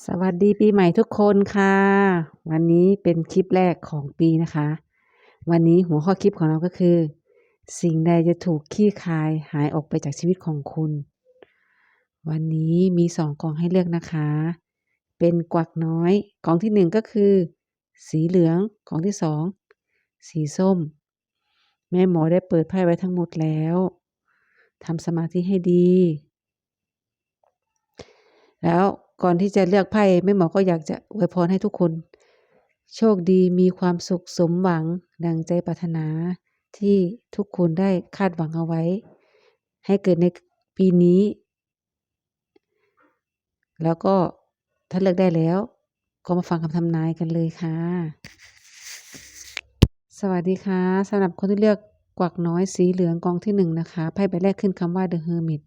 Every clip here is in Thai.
สวัสดีปีใหม่ทุกคนค่ะ วันนี้เป็นคลิปแรกของปีนะคะ วันนี้หัวข้อคลิปของเราก็คือ สิ่งใดจะถูกขี้คายหายออกไปจากชีวิตของคุณ วันนี้มีสองกองให้เลือกนะคะ เป็นกวักน้อยกองที่หนึ่งก็คือ สีเหลืองกองที่สองสีส้ม แม่หมอได้เปิดไพ่ไว้ทั้งหมดแล้วทำสมาธิให้ดี แล้ว ก่อนที่จะเลือกไพ่แม่หมอก็อยากจะอวยพรให้ทุกคน โชคดีมีความสุขสมหวังดังใจปรารถนาที่ทุกคนได้คาดหวังเอาไว้ ให้เกิดในปีนี้ แล้วก็ถ้าเลือกได้แล้ว ก็มาฟังคำทำนายกันเลยค่ะ สวัสดีค่ะสำหรับคนที่เลือกกวักน้อยสีเหลืองกองที่หนึ่งนะคะไพ่ใบแรกขึ้นคำว่า The Hermit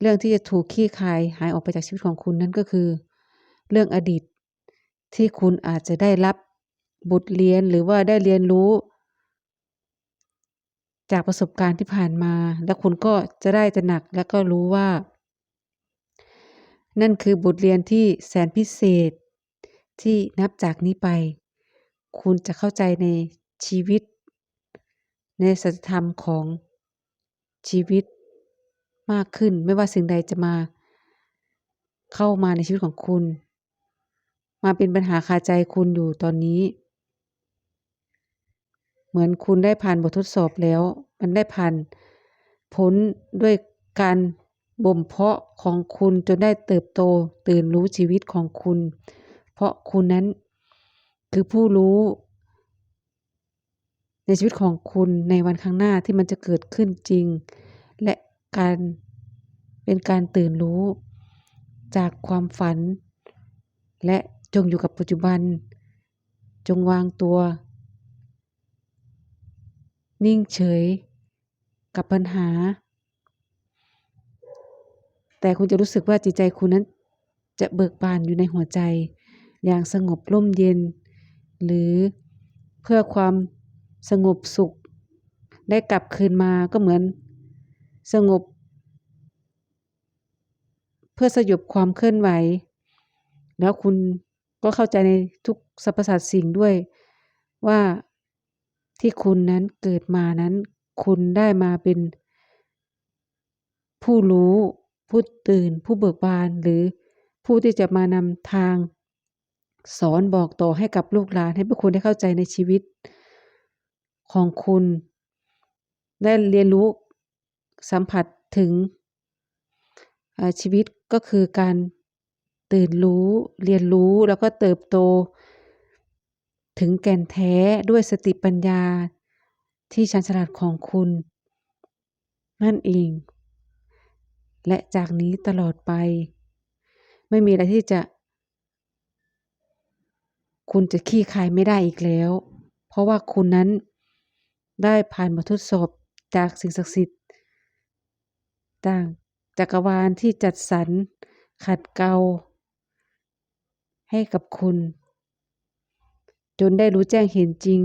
เรื่องที่จะถูกขี้คายหายออกไปจากชีวิตของคุณนั่นก็คือ เรื่องอดีตที่คุณอาจจะได้รับบทเรียนหรือว่าได้เรียนรู้ จากประสบการณ์ที่ผ่านมา แล้วคุณก็จะได้ตระหนักและก็รู้ว่า นั่นคือบทเรียนที่แสนพิเศษที่นับจากนี้ไป คุณจะเข้าใจในชีวิต ในสัจธรรมของชีวิต มากขึ้น ไม่ว่าสิ่งใดจะมา เข้ามาในชีวิตของคุณ มาเป็นปัญหาคาใจคุณอยู่ตอนนี้ เหมือนคุณได้ผ่านบททดสอบแล้ว มันได้ผ่านพ้นด้วยการบ่มเพาะของคุณจนได้เติบโตตื่นรู้ชีวิตของคุณ เพราะคุณนั้นคือผู้รู้ ในชีวิตของคุณในวันข้างหน้าที่มันจะเกิดขึ้นจริง การเป็นการตื่นรู้ จากความฝัน และจงอยู่กับปัจจุบัน จงวางตัว นิ่งเฉยกับปัญหา แต่คุณจะรู้สึกว่าจิตใจคุณนั้นจะเบิกบานอยู่ในหัวใจ อย่างสงบร่มเย็น หรือเพื่อความสงบสุข ได้กลับคืนมาก็เหมือน สงบ เพื่อสยบความเคลื่อนไหว แล้วคุณก็เข้าใจในทุกสรรพสัตว์สิ่งด้วยว่าที่คุณนั้นเกิดมานั้น คุณได้มาเป็น ผู้รู้ ผู้ตื่น ผู้เบิกบาน หรือผู้ที่จะมานำทาง สอนบอกต่อให้กับลูกหลานให้พวกคุณได้เข้าใจในชีวิตของคุณ ได้เรียนรู้ สัมผัสถึงชีวิตก็คือการตื่นรู้เรียนรู้แล้วก็เติบโต ถึงแก่นแท้ด้วยสติปัญญาที่ชันฉลาดของคุณ นั่นเอง และจากนี้ตลอดไป ไม่มีอะไรที่จะ คุณจะขี้คายไม่ได้อีกแล้ว เพราะว่าคุณนั้นได้ผ่านบททดสอบจากสิ่งศักดิ์สิทธิ์ ต่างจักรวาลที่จัดสรรขัดเกลาให้กับคุณ จนได้รู้แจ้งเห็นจริง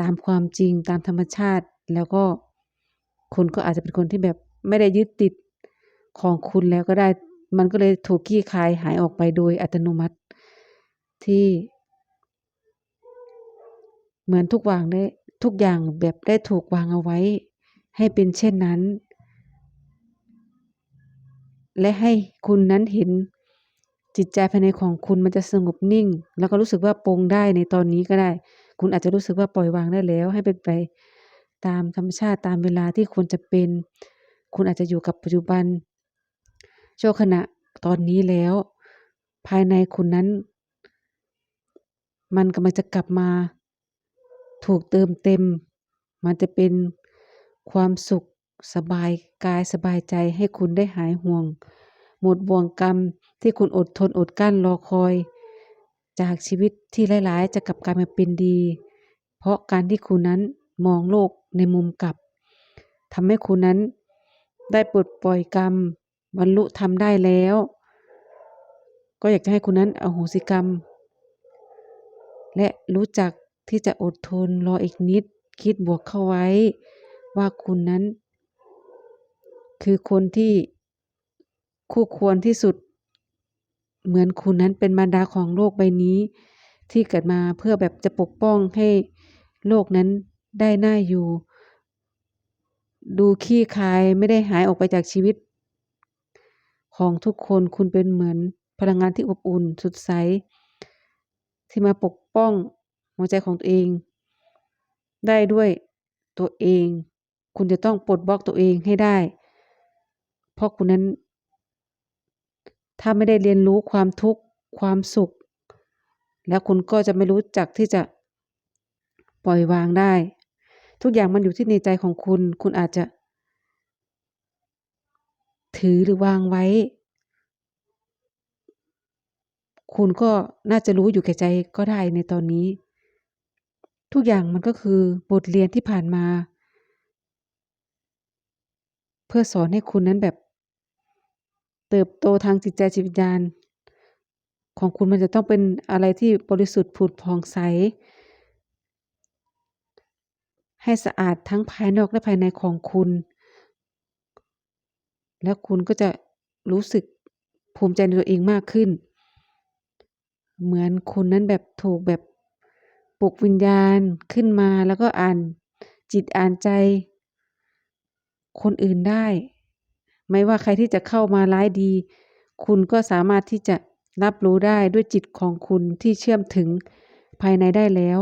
ตามความจริงตามธรรมชาติ แล้วก็คุณก็อาจจะเป็นคนที่แบบไม่ได้ยึดติดของคุณแล้วก็ได้ มันก็เลยถูกขี้คายหายออกไปโดยอัตโนมัติที่ เหมือนทุกวางได้ทุกอย่างแบบได้ถูกวางเอาไว้ ให้เป็นเช่นนั้น และให้คุณนั้นเห็นจิตใจภายในของคุณมันจะสงบนิ่ง แล้วก็รู้สึกว่าปรงได้ในตอนนี้ก็ได้ คุณอาจจะรู้สึกว่าปล่อยวางได้แล้ว ให้เป็นไปตามธรรมชาติตามเวลาที่ควรจะเป็น คุณอาจจะอยู่กับปัจจุบันชั่วขณะตอนนี้แล้ว ภายในคุณนั้น มันกำลังจะกลับมา ถูกเติมเต็ม มันจะเป็นความสุข สบายกายสบายใจให้คุณได้หายห่วง หมดบ่วงกรรมที่คุณอดทนอดกั้นรอคอย จากชีวิตที่หลายๆ จะกลับกลายมาเป็นดี เพราะการที่คุณนั้นมองโลกในมุมกลับทำให้คุณนั้นได้ปลดปล่อยกรรมบรรลุทำได้แล้ว ก็อยากจะให้คุณนั้นอโหสิกรรม และรู้จักที่จะอดทนรออีกนิดคิดบวกเข้าไว้ ว่าคุณนั้น คือคนที่คู่ควรที่สุด เหมือนคุณนั้นเป็นมารดาของโลกใบนี้ ที่เกิดมาเพื่อแบบจะปกป้องให้โลกนั้นได้หน่าอยู่ ดูขี้คายไม่ได้หายออกไปจากชีวิต ของทุกคนคุณเป็นเหมือนพลังงานที่อบอุ่นสดใส ที่มาปกป้องหัวใจของตัวเอง ได้ด้วยตัวเอง คุณจะต้องปลดบล็อกตัวเองให้ได้ เพราะคุณนั้น ถ้าไม่ได้เรียนรู้ความทุกข์ความสุข แล้วคุณก็จะไม่รู้จักที่จะปล่อยวางได้ ทุกอย่างมันอยู่ที่ในใจของคุณ คุณอาจจะ ถือหรือวางไว้ คุณก็น่าจะรู้อยู่แก่ใจก็ได้ในตอนนี้ ทุกอย่างมันก็คือบทเรียนที่ผ่านมา เพื่อสอนให้คุณนั้นแบบ เติบโตทางจิตใจจิตวิญญาณ ของคุณมันจะต้องเป็นอะไรที่บริสุทธิ์ผุดผ่องใส ให้สะอาดทั้งภายนอกและภายในของคุณ แล้วคุณก็จะรู้สึกภูมิใจในตัวเองมากขึ้น เหมือนคุณนั้นแบบถูกแบบปลุกวิญญาณขึ้นมาแล้วก็อ่านจิตอ่านใจ คนอื่นได้ ไม่ว่าใครที่จะเข้ามาร้ายดี คุณก็สามารถที่จะรับรู้ได้ด้วยจิตของคุณที่เชื่อมถึงภายในได้แล้ว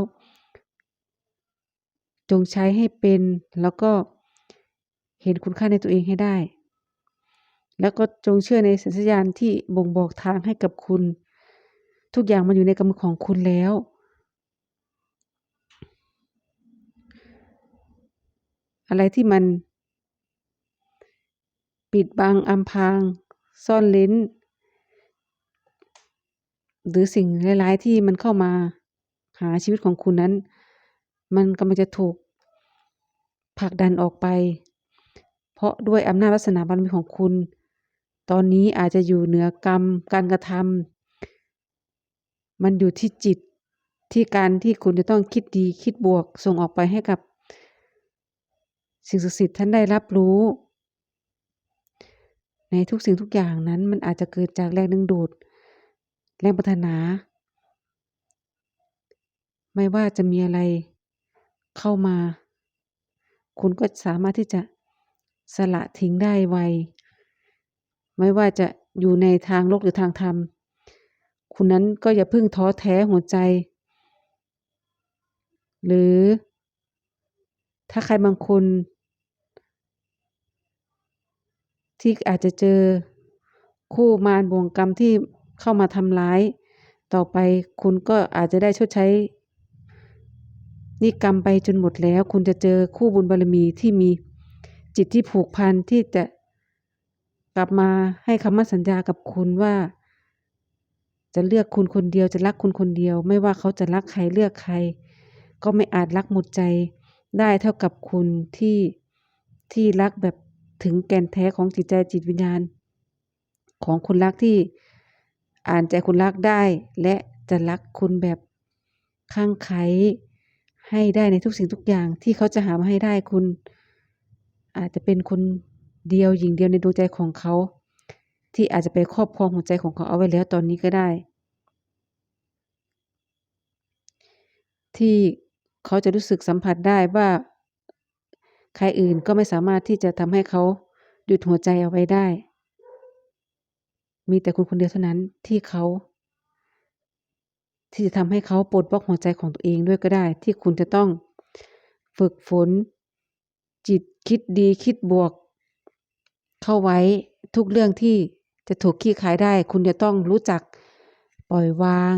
จงใช้ให้เป็นแล้วก็เห็นคุณค่าในตัวเองให้ได้ แล้วก็จงเชื่อในสัญญาณที่บ่งบอกทางให้กับคุณ ทุกอย่างมันอยู่ในกำมือของคุณแล้ว อะไรที่มัน ปิดบังอำพราง ซ่อนเร้น หรือสิ่งร้ายๆที่มันเข้ามา หาชีวิตของคุณนั้น มันกำลังจะถูกผลักดันออกไป เพราะด้วยอำนาจวาสนาบารมีของคุณ ตอนนี้อาจจะอยู่เหนือกรรม การกระทำมันอยู่ที่จิตที่การที่คุณจะต้องคิดดีคิดบวกส่งออกไปให้กับ สิ่งศักดิ์สิทธิ์ท่านได้รับรู้ ในทุกสิ่งทุกอย่างนั้นมันอาจจะเกิดจากแรงดึงดูด แรงปรารถนา ไม่ว่าจะมีอะไรเข้ามา คุณก็สามารถที่จะสละทิ้งได้ไว ไม่ว่าจะอยู่ในทางโลกหรือทางธรรม คุณนั้นก็อย่าเพิ่งท้อแท้หัวใจ หรือถ้าใครบางคน ที่อาจจะเจอคู่มารบ่วงกรรมที่เข้ามาทำร้าย ต่อไปคุณก็อาจจะได้ชดใช้นี่กรรมไปจนหมดแล้ว คุณจะเจอคู่บุญบารมีที่มีจิตที่ผูกพันที่จะกลับมาให้คำมั่นสัญญากับคุณว่า จะเลือกคุณคนเดียวจะรักคุณคนเดียว ไม่ว่าเขาจะรักใครเลือกใคร ก็ไม่อาจรักหมดใจได้เท่ากับคุณที่ที่รักแบบ ถึงแก่นแท้ของจิตใจจิตวิญญาณ ของคนรักที่อ่านใจคุณรักได้ และจะรักคุณแบบข้างไขให้ได้ในทุกสิ่งทุกอย่างที่เขาจะหามาให้ได้คุณ อาจจะเป็นคนเดียวหญิงเดียวในดวงใจของเขา ที่อาจจะไปครอบครองหัวใจของเขาเอาไว้แล้วตอนนี้ก็ได้ ที่เขาจะรู้สึกสัมผัสได้ว่า ใครอื่นก็ไม่สามารถที่จะทำให้เขาหยุดหัวใจเอาไว้ได้ มีแต่คุณคนเดียวเท่านั้นที่เขา ที่จะทำให้เขาปลดบล็อกหัวใจของตัวเองด้วยก็ได้ ที่คุณจะต้องฝึกฝน จิตคิดดีคิดบวก เข้าไว้ทุกเรื่องที่จะถูกขี้ขายได้ คุณจะต้องรู้จักปล่อยวาง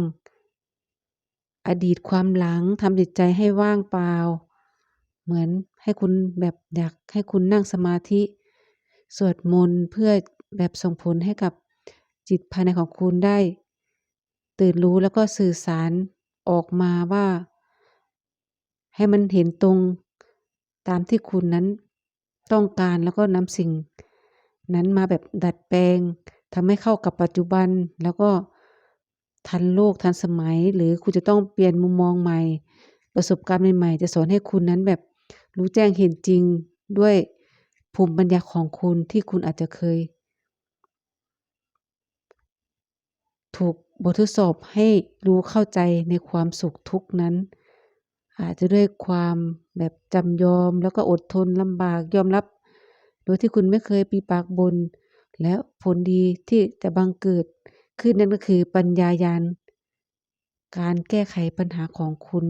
อดีตความหลังทำจิตใจให้ว่างเปล่า เหมือน ให้คุณแบบอยากให้คุณนั่งสมาธิ สวดมนต์เพื่อแบบส่งผลให้กับจิตภายในของคุณได้ ตื่นรู้แล้วก็สื่อสารออกมาว่า ให้มันเห็นตรงตามที่คุณนั้นต้องการแล้วก็นำสิ่ง นั้นมาแบบดัดแปลงทำให้เข้ากับปัจจุบันแล้วก็ทันโลกทันสมัย หรือคุณจะต้องเปลี่ยนมุมมองใหม่ ประสบการณ์ใหม่ๆ จะสอนให้คุณนั้นแบบ รู้แจ้งเห็นจริงด้วยภูมิปัญญาของคุณที่คุณอาจจะเคย ถูกบททดสอบให้รู้เข้าใจในความสุขทุกนั้น อาจจะด้วยความแบบจำยอมแล้วก็อดทนลำบากยอมรับ โดยที่คุณไม่เคยปีปากบน และผลดีที่จะบังเกิดขึ้นนั่นก็คือปัญญายาณการแก้ไขปัญหาของคุณ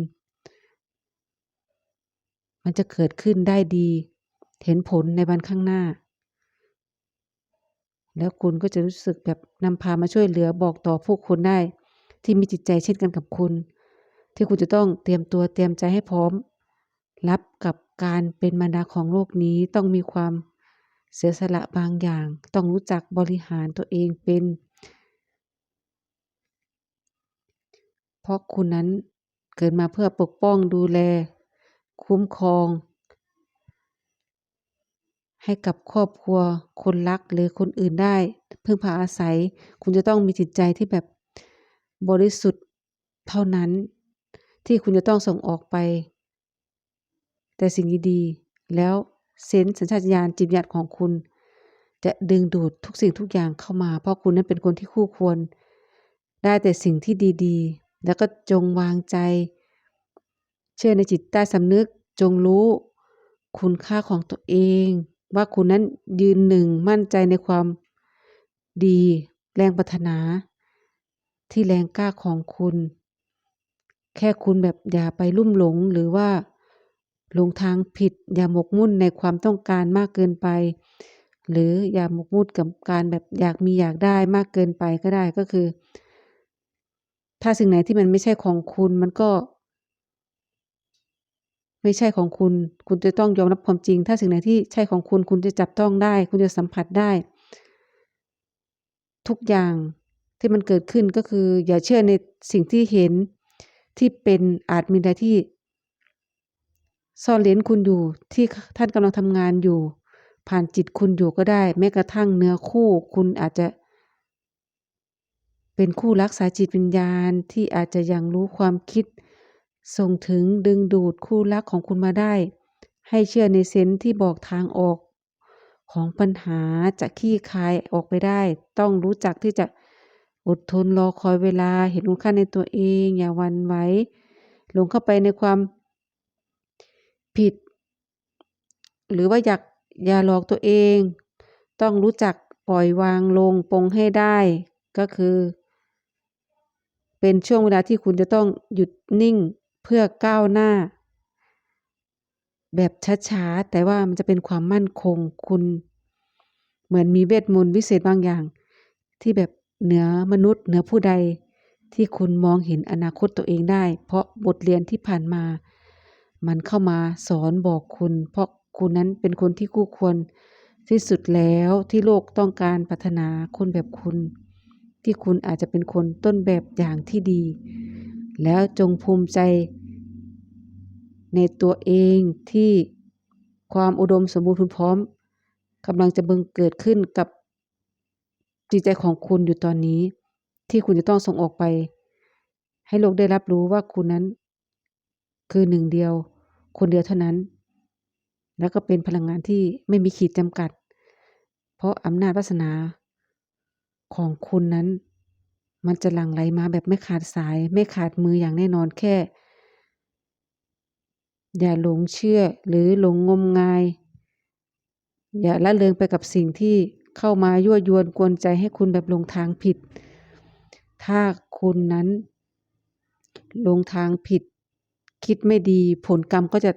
มันจะเกิดขึ้นได้ดี เห็นผลในวันข้างหน้า แล้วคุณก็จะรู้สึกแบบนำพามาช่วยเหลือบอกต่อผู้คนได้ ที่มีจิตใจเช่นกันกับคุณ ที่คุณจะต้องเตรียมตัวเตรียมใจให้พร้อม รับกับการเป็นมารดาของโลกนี้ต้องมีความเสียสละบางอย่าง ต้องรู้จักบริหารตัวเองเป็น เพราะคุณนั้นเกิดมาเพื่อปกป้องดูแล คุ้มครอง ให้กับครอบครัวคนรักหรือคนอื่นได้ พึ่งพาอาศัย คุณจะต้องมีจิตใจที่แบบบริสุทธิ์เท่านั้น ที่คุณจะต้องส่งออกไป แต่สิ่งดีๆแล้วเซนส์สัญชาตญาณจิตวิญญาณของคุณ จะดึงดูดทุกสิ่งทุกอย่างเข้ามา เพราะคุณนั้นเป็นคนที่คู่ควร ได้แต่สิ่งที่ดี ๆ แล้วก็จงวางใจ เชื่อในจิตใต้สำนึกจงรู้ คุณค่าของตัวเอง ว่าคุณนั้นยืนหนึ่งมั่นใจในความดี แรงปรารถนา ที่แรงกล้าของคุณ แค่คุณแบบอย่าไปลุ่มหลงหรือว่าหลงทางผิด อย่าหมกมุ่นในความต้องการมากเกินไป หรืออย่าหมกมุ่นกับการแบบอยากมีอยากได้มากเกินไปก็ได้ก็คือ ถ้าสิ่งไหนที่มันไม่ใช่ของคุณมันก็ ไม่ใช่ของคุณ คุณจะต้องยอมรับความจริง ถ้าสิ่งไหนที่ใช่ของคุณ คุณจะจับต้องได้ คุณจะสัมผัสได้ ทุกอย่างที่มันเกิดขึ้นก็คือ อย่าเชื่อในสิ่งที่เห็นที่เป็นอาจมีอะไรที่ ซ่อนเลนคุณอยู่ที่ท่านกำลังทำงานอยู่ ผ่านจิตคุณอยู่ก็ได้ แม้กระทั่งเนื้อคู่ คุณอาจจะ เป็นคู่รักสายจิตวิญญาณที่อาจจะยังรู้ความคิด ส่งถึงดึงดูดคู่รักของคุณมาได้ ให้เชื่อในเซนส์ที่บอกทางออก ของปัญหาจะคลี่คายออกไปได้ ต้องรู้จักที่จะอดทนรอคอยเวลาเห็นคุณค่าในตัวเองอย่าวันไหวหลงเข้าไปในความผิด หรือว่าอยากอย่าหลอกตัวเอง ต้องรู้จักปล่อยวางลงปลงให้ได้ ก็คือ เป็นช่วงเวลาที่คุณจะต้องหยุดนิ่ง เพื่อก้าวหน้า แบบช้าๆ แต่ว่ามันจะเป็นความมั่นคงคุณ เหมือนมีเวทมนต์วิเศษบางอย่าง ที่แบบเหนือมนุษย์เหนือผู้ใดที่คุณมองเห็นอนาคตตัวเองได้ เพราะบทเรียนที่ผ่านมา มันเข้ามาสอนบอกคุณ เพราะคุณนั้นเป็นคนที่คู่ควรที่สุดแล้วที่โลกต้องการปรารถนาคนแบบคุณ ที่คุณอาจจะเป็นคนต้นแบบอย่างที่ดี แล้วจงภูมิใจ ในตัวเองที่ความอุดมสมบูรณ์พร้อมกำลังจะบังเกิดขึ้นกับจิตใจของคุณอยู่ตอนนี้ ที่คุณจะต้องส่งออกไป ให้โลกได้รับรู้ว่าคุณนั้น คือหนึ่งเดียว คนเดียวเท่านั้น แล้วก็เป็นพลังงานที่ไม่มีขีดจำกัด เพราะอำนาจวาสนาของคุณนั้น มันจะหลั่งไหลมาแบบไม่ขาดสาย ไม่ขาดมืออย่างแน่นอนแค่ อย่าหลงเชื่อหรือหลงงมงาย อย่าละเลงไปกับสิ่งที่เข้ามายั่วยวนกวนใจให้คุณแบบลงทางผิด ถ้าคุณนั้น ลงทางผิด คิดไม่ดีผลกรรมก็จะ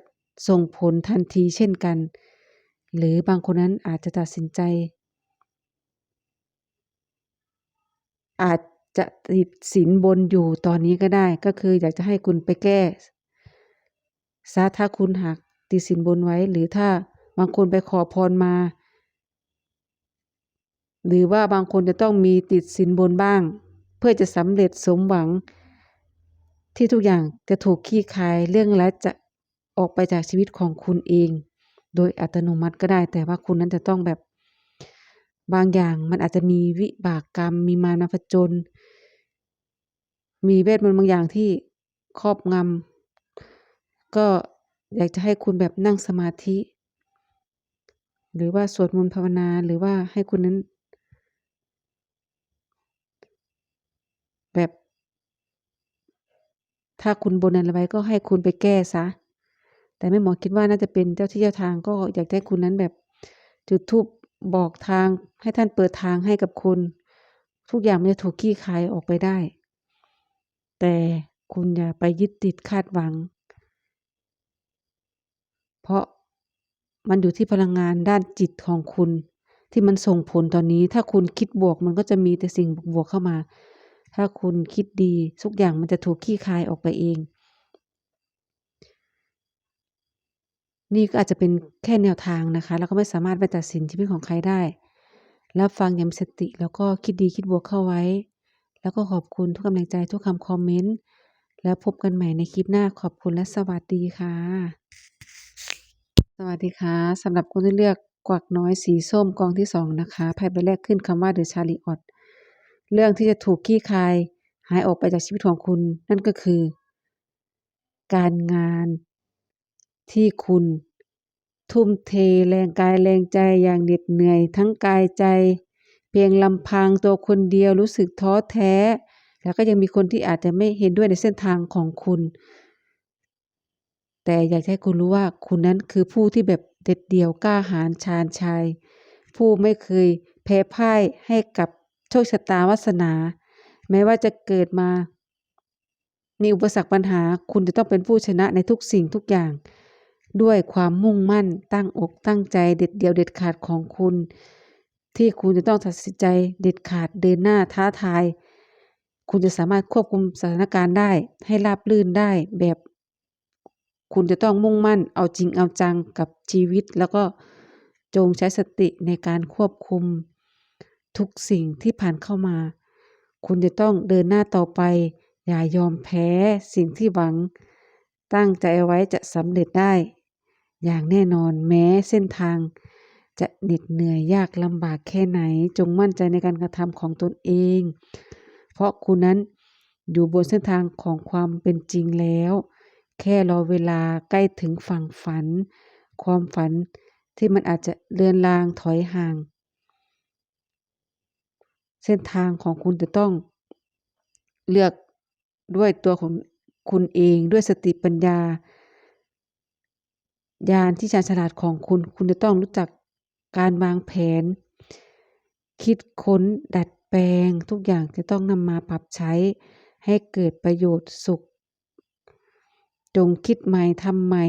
ส่งผลทันทีเช่นกัน หรือบางคนนั้นอาจจะตัดสินใจ อาจ จะติดสินบนอยู่ตอนนี้ก็ได้ ก็คืออยากจะให้คุณไปแก้ซะถ้าคุณหักติดสินบนไว้ หรือถ้าบางคนไปขอพรมา หรือว่าบางคนจะต้องมีติดสินบนบ้าง เพื่อจะสำเร็จสมหวัง ที่ทุกอย่างจะถูกคลี่คายเรื่องร้ายจะออกไปจากชีวิตของคุณเอง โดยอัตโนมัติก็ได้ แต่ว่าคุณนั้นจะต้องแบบบางอย่างมันอาจจะมีวิบากกรรม มีมารผจญ มีเวทมนต์บางอย่างที่ครอบงำก็อยากจะให้คุณแบบนั่งสมาธิ หรือว่าสวดมนต์ภาวนาหรือว่าให้คุณนั้น แบบ ถ้าคุณบนอะไรไว้ก็ให้คุณไปแก้ซะ แต่แม่หมอคิดว่าน่าจะเป็นเจ้าที่เจ้าทางก็อยากให้คุณนั้นแบบจุดธูปบอกทางให้ท่านเปิดทางให้กับคุณ ทุกอย่างมันจะถูกคลี่คายออกไปได้ แต่คุณอย่าไปยึดติดคาดหวัง เพราะมันอยู่ที่พลังงานด้านจิตของคุณ ที่มันส่งผลตอนนี้ ถ้าคุณคิดบวกมันก็จะมีแต่สิ่งบวกเข้ามา ถ้าคุณคิดดีทุกอย่างมันจะถูกคลี่คายออกไปเอง นี่ก็อาจจะเป็นแค่แนวทางนะคะแล้วก็ไม่สามารถไปตัดสินชีวิตของใครได้ รับฟังอย่างมีสติแล้วก็คิดดีคิดบวกเข้าไว้ แล้วก็ขอบคุณทุกกำลังใจทุกคำคอมเมนต์ แล้วพบกันใหม่ในคลิปหน้าขอบคุณและสวัสดีค่ะ สวัสดีค่ะสำหรับคนที่เลือกกวักน้อยสีส้มกองที่2นะคะไพ่ใบแรกขึ้นคำว่า The Chariot เรื่องที่จะถูกคลี่คาย หายออกไปจากชีวิตของคุณ นั่นก็คือ การงานที่คุณ ทุ่มเทแรงกายแรงใจอย่างเหน็ดเหนื่อยทั้งกายใจ เพียงลำพังตัวคนเดียวรู้สึกท้อแท้ แล้วก็ยังมีคนที่อาจจะไม่เห็นด้วยในเส้นทางของคุณ แต่อยากให้คุณรู้ว่าคุณนั้นคือผู้ที่แบบเด็ดเดี่ยวกล้าหาญชาญชัย ผู้ไม่เคยแพ้พ่ายให้กับโชคชะตาวาสนา แม้ว่าจะเกิดมา มีอุปสรรคปัญหา คุณจะต้องเป็นผู้ชนะในทุกสิ่งทุกอย่าง ด้วยความมุ่งมั่นตั้งอกตั้งใจเด็ดเดี่ยวเด็ดขาดของคุณ ที่คุณจะต้องตัดสินใจเด็ดขาดเดินหน้าท้าทาย คุณจะสามารถควบคุมสถานการณ์ได้ ให้ราบรื่นได้แบบ คุณจะต้องมุ่งมั่นเอาจริงเอาจังกับชีวิต แล้วก็จงใช้สติในการควบคุมทุกสิ่งที่ผ่านเข้ามา คุณจะต้องเดินหน้าต่อไป อย่ายอมแพ้สิ่งที่หวัง ตั้งใจไว้จะสำเร็จได้ อย่างแน่นอนแม้เส้นทาง จะเหน็ดเหนื่อยยากลำบากแค่ไหน จงมั่นใจในการกระทำของตนเอง เพราะคุณนั้นอยู่บนเส้นทางของความเป็นจริงแล้ว แค่รอเวลาใกล้ถึงฝั่งฝัน ความฝันที่มันอาจจะเลือนลางถอยห่าง เส้นทางของคุณจะต้องเลือกด้วยตัวของคุณเองด้วยสติปัญญา ญาณที่ชาญฉลาดของคุณ คุณจะต้องรู้จัก การวางแผน คิดค้นดัดแปลง ทุกอย่างจะต้องนำมาปรับใช้ ให้เกิดประโยชน์สุข จงคิดใหม่ทำใหม่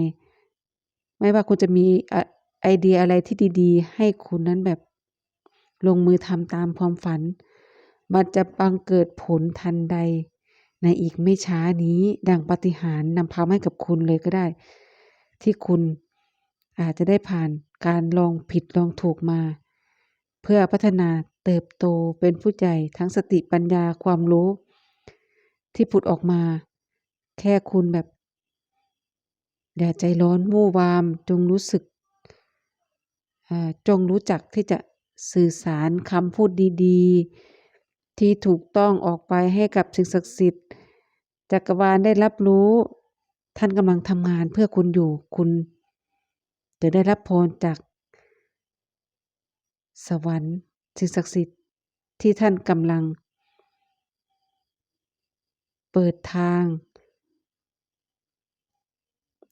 ไม่ว่าคุณจะมีไอเดียอะไรที่ดี ๆ ให้คุณนั้นแบบลงมือทำตามความฝัน มันจะบังเกิดผลทันใด ในอีกไม่ช้านี้ดังปฏิหารนำพาให้กับคุณเลยก็ได้ ที่คุณอาจจะได้ผ่าน การลองผิดลองถูกมา เพื่อพัฒนาเติบโตเป็นผู้ใหญ่ทั้งสติปัญญาความรู้ ที่ผุดออกมา แค่คุณแบบ อย่าใจร้อนวู่วามจงรู้สึกจงรู้จักที่จะสื่อสารคำพูดดีๆ ที่ถูกต้องออกไปให้กับสิ่งศักดิ์สิทธิ์จักรวาลได้รับรู้ ท่านกำลังทำงานเพื่อคุณอยู่คุณ จะได้รับพรจากสวรรค์สิ่งศักดิ์สิทธิ์ที่ท่านกำลัง เปิดทาง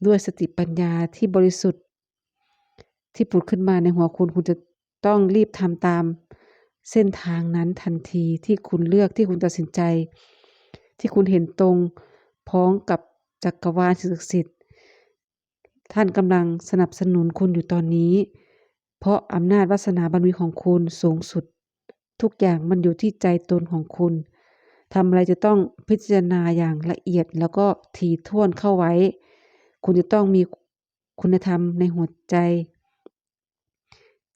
ด้วยสติปัญญาที่บริสุทธิ์ ที่ผุดขึ้นมาในหัวคุณคุณจะต้องรีบทำตามเส้นทางนั้นทันทีที่คุณเลือกที่คุณตัดสินใจ ที่คุณเห็นตรงพ้องกับจักรวาลศักดิ์สิทธิ์ ท่านกำลังสนับสนุนคุณอยู่ตอนนี้ เพราะอำนาจวาสนาบารมีของคุณสูงสุด ทุกอย่างมันอยู่ที่ใจตนของคุณทำอะไรจะต้องพิจารณาอย่างละเอียดแล้วก็ถี่ถ้วนเข้าไว้ คุณจะต้องมีคุณธรรมในหัวใจ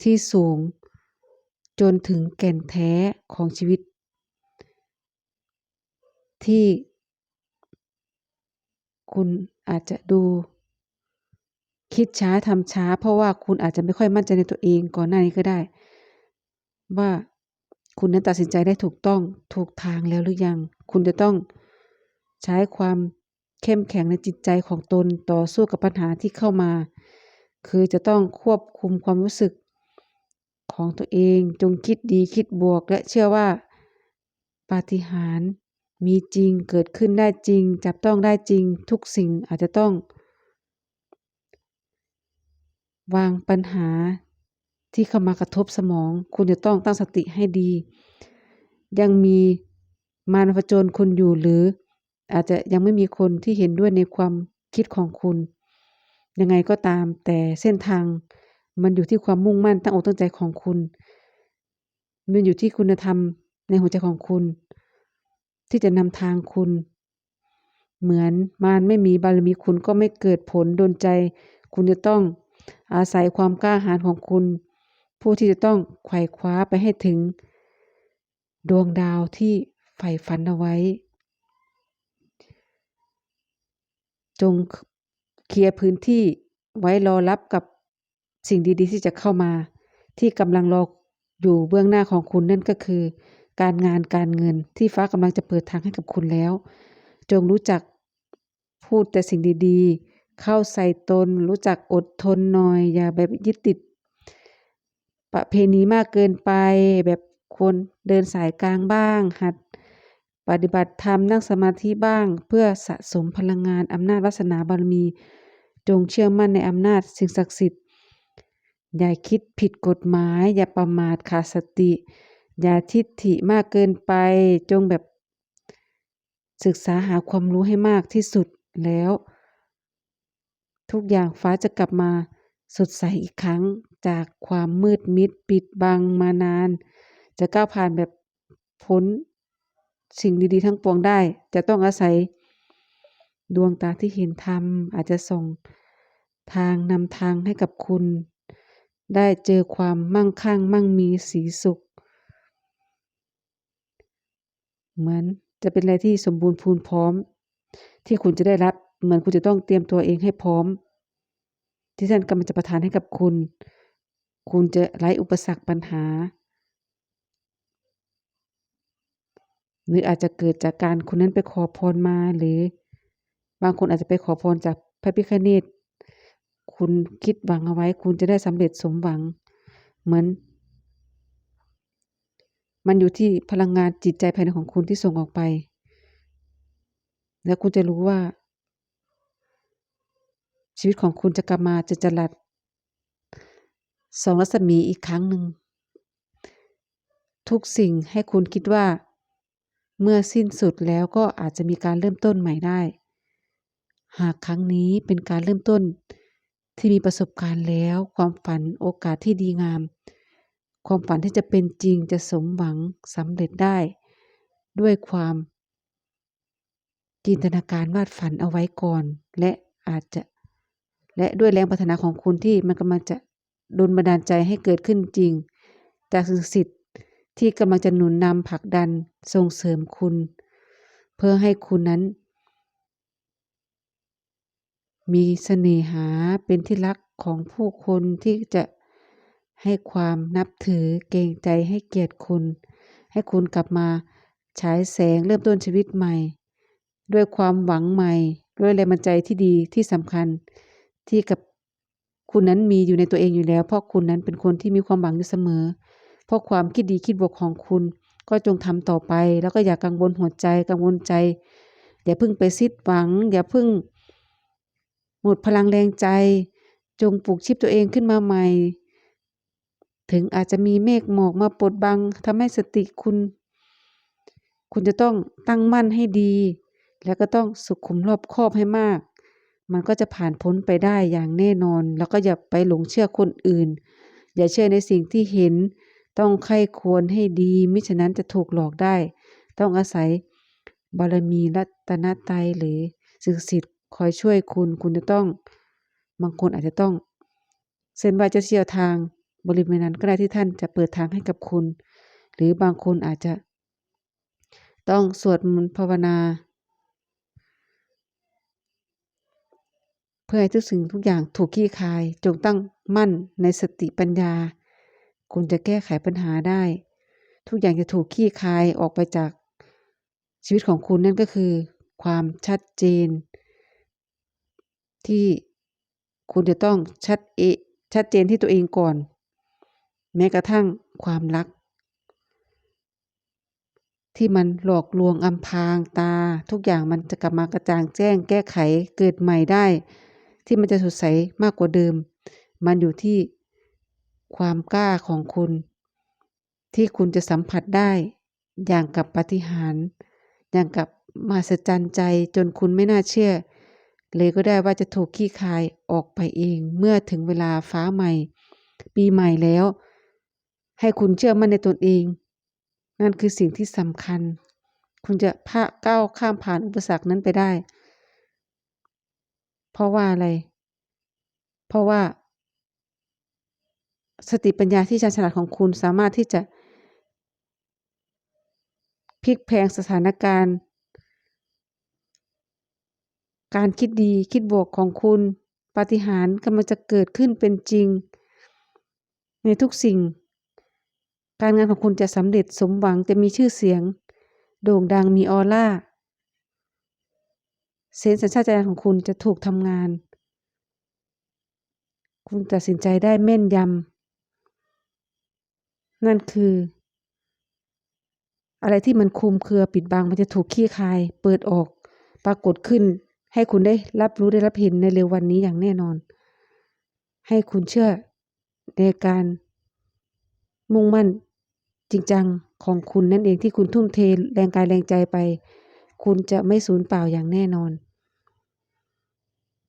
ที่สูง จนถึงแก่นแท้ของชีวิต ที่คุณอาจจะดู คิดช้าทำช้า เพราะว่าคุณอาจจะไม่ค่อยมั่นใจในตัวเองก่อนหน้านี้ก็ได้ ว่าคุณนั้นตัดสินใจได้ถูกต้องถูกทางแล้วหรือยัง คุณจะต้องใช้ความเข้มแข็งในจิตใจของตนต่อสู้กับปัญหาที่เข้ามา คือจะต้องควบคุมความรู้สึกของตัวเองจงคิดดีคิดบวก และเชื่อว่าปาฏิหาริย์มีจริงเกิดขึ้นได้จริง จับต้องได้จริง ทุกสิ่งอาจจะต้อง วางปัญหาที่เข้ามากระทบสมอง คุณจะต้องตั้งสติให้ดี ยังมีมารผจญคุณอยู่หรือ อาจจะยังไม่มีคนที่เห็นด้วยในความคิดของคุณ ยังไงก็ตามแต่เส้นทางมันอยู่ที่ความมุ่งมั่นตั้งอกตั้งใจของคุณ มันอยู่ที่คุณธรรมในหัวใจของคุณ ที่จะนำทางคุณ เหมือนมารไม่มีบารมีคุณก็ไม่เกิดผลโดนใจ คุณจะต้อง อาศัยความกล้าหาญของคุณ ผู้ที่จะต้องไขว่คว้าไปให้ถึง ดวงดาวที่ใฝ่ฝันเอาไว้ จงเคลียร์พื้นที่ไว้รอรับกับสิ่งดีๆ ที่จะเข้ามา ที่กำลังรออยู่เบื้องหน้าของคุณนั่นก็คือ การงานการเงินที่ฟ้ากำลังจะเปิดทางให้กับคุณแล้ว จงรู้จักพูดแต่สิ่งดีๆ เข้าใส่ตน รู้จักอดทนหน่อย อย่าแบบยึดติด ประเพณีมากเกินไป แบบคนเดินสายกลางบ้าง หัดปฏิบัติธรรมนั่งสมาธิบ้าง เพื่อสะสมพลังงานอำนาจวาสนาบารมี จงเชื่อมั่นในอำนาจสิ่งศักดิ์สิทธิ์ อย่าคิดผิดกฎหมาย อย่าประมาทขาดสติ อย่าทิฏฐิมากเกินไป จงแบบ ศึกษาหาความรู้ให้มากที่สุดแล้ว ทุกอย่างฟ้าจะกลับมาสดใสอีกครั้งจากความมืดมิดปิดบังมานาน จะก้าวผ่านแบบพ้นสิ่งดีๆทั้งปวงได้ จะต้องอาศัย ดวงตาที่เห็นธรรม อาจจะส่งทางนำทางให้กับคุณ ได้เจอความมั่งคั่ง มั่งมีสีสุข เหมือนจะเป็นอะไรที่สมบูรณ์พูนพร้อม ที่คุณจะได้รับ มือนคุณจะต้องเตรียมตัวเองให้พร้อม ที่ท่านกำลังจะประทานให้กับคุณ คุณจะไร้อุปสรรคปัญหา หรืออาจจะเกิดจากการคุณนั้นไปขอพรมาหรือ บางคนอาจจะไปขอพรจากพระพิฆเนศคุณคิดหวังเอาไว้ คุณจะได้สำเร็จสมหวัง เหมือน มันอยู่ที่พลังงานจิตใจภายในของคุณที่ส่งออกไป แล้วคุณจะรู้ว่า ชีวิตของคุณจะกลับมาจะจรัสสองรัศมีอีกครั้งหนึ่ง ทุกสิ่งให้คุณคิดว่า เมื่อสิ้นสุดแล้วก็อาจจะมีการเริ่มต้นใหม่ได้ หากครั้งนี้เป็นการเริ่มต้นที่มีประสบการณ์แล้ว ความฝันโอกาสที่ดีงาม ความฝันที่จะเป็นจริงจะสมหวังสำเร็จได้ ด้วยความจินตนาการวาดฝันเอาไว้ก่อน และอาจจะ และด้วยแรงปรารถนาของคุณที่มันกำลังจะดลบันดาลใจให้เกิดขึ้นจริง จากสิ่งศักดิ์สิทธิ์ที่กำลังจะหนุนนำผลักดันส่งเสริมคุณ เพื่อให้คุณนั้น มีเสน่หาเป็นที่รักของผู้คนที่จะให้ความนับถือเกรงใจให้เกียรติคุณ ให้คุณกลับมาฉายแสงเริ่มต้นชีวิตใหม่ ด้วยความหวังใหม่ ด้วยแรงบันใจที่ดีที่สำคัญ ที่กับคุณนั้นมีอยู่ในตัวเองอยู่แล้ว เพราะคุณนั้นเป็นคนที่มีความหวังอยู่เสมอ เพราะความคิดดีคิดบวกของคุณ ก็จงทำต่อไป แล้วก็อย่ากังวลหัวใจกังวลใจ อย่าเพิ่งไปสิ้นหวัง อย่าเพิ่ง หมดพลังแรงใจ จงปลุกชีพตัวเองขึ้นมาใหม่ ถึงอาจจะมีเมฆหมอกมาปดบังทำให้สติคุณ คุณจะต้องตั้งมั่นให้ดี แล้วก็ต้องสุขุมรอบคอบให้มาก มันก็จะผ่านพ้นไปได้อย่างแน่นอน แล้วก็อย่าไปหลงเชื่อคนอื่น อย่าเชื่อในสิ่งที่เห็น ต้องใคร่ควรให้ดีมิฉะนั้นจะถูกหลอกได้ ต้องอาศัยบารมีรัตนตรัยหรือสิ่งศักดิ์สิทธิ์คอยช่วยคุณ คุณจะต้องบางคนอาจจะต้อง เส้นไหว้เจ้าที่เจ้าทางบริเวณนั้นก็ได้ที่ท่านจะเปิดทางให้กับคุณ หรือบางคนอาจจะ ต้องสวดมนต์ภาวนา เพื่อให้ทุกสิ่งทุกอย่างถูกคลี่คาย จงตั้งมั่นในสติปัญญา คุณจะแก้ไขปัญหาได้ ทุกอย่างจะถูกคลี่คายออกไปจากชีวิตของคุณนั่นก็คือ ความชัดเจน ที่คุณจะต้องชัดเอชัดเจนที่ตัวเองก่อน แม้กระทั่งความรัก ที่มันหลอกลวงอำพรางตา ทุกอย่างมันจะกลับมากระจ่างแจ้งแก้ไขเกิดใหม่ได้ ที่มันจะสดใสมากกว่าเดิม มันอยู่ที่ความกล้าของคุณ ที่คุณจะสัมผัสได้ อย่างกับปฏิหาร อย่างกับมหัศจรรย์ใจจนคุณไม่น่าเชื่อ เลยก็ได้ว่าจะถูกขี้คายออกไปเองเมื่อถึงเวลาฟ้าใหม่ ปีใหม่แล้ว ให้คุณเชื่อมั่นในตนเอง นั่นคือสิ่งที่สำคัญ คุณจะพะก้าวข้ามผ่านอุปสรรคนั้นไปได้ เพราะว่าอะไร เพราะว่า สติปัญญาที่ชาญฉลาดของคุณสามารถที่จะพลิกแพงสถานการณ์ การคิดดีคิดบวกของคุณปาฏิหาริย์กำลังจะเกิดขึ้นเป็นจริง ในทุกสิ่ง การงานของคุณจะสำเร็จสมหวังจะมีชื่อเสียง โด่งดังมีออร่า เซนสัญชาตญาณของคุณจะถูกทำงาน คุณตัดสินใจได้แม่นยำนั่นคือ อะไรที่มันคุมเครือปิดบังมันจะถูกคลี่คาย เปิดออก ปรากฏขึ้น ให้คุณได้รับรู้ได้รับเห็นในเร็ววันนี้อย่างแน่นอน ให้คุณเชื่อในการมุ่งมั่นจริงจังของคุณนั่นเองที่คุณทุ่มเทแรงกายแรงใจไป คุณจะไม่สูญเปล่าอย่างแน่นอน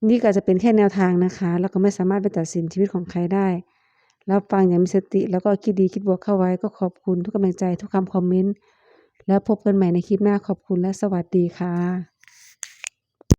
นี่ก็จจะเป็นแค่แนวทางนะคะ แล้วก็ไม่สามารถไปตัดสินชีวิตของใครได้รับฟังอย่างมีสติ แล้วก็คิดดีคิดบวกเข้าไว้ก็ขอบคุณทุกกำลังใจทุกคำคอมเมนต์ แล้วพบกันใหม่ในคลิปหน้าขอบคุณและสวัสดีค่ะ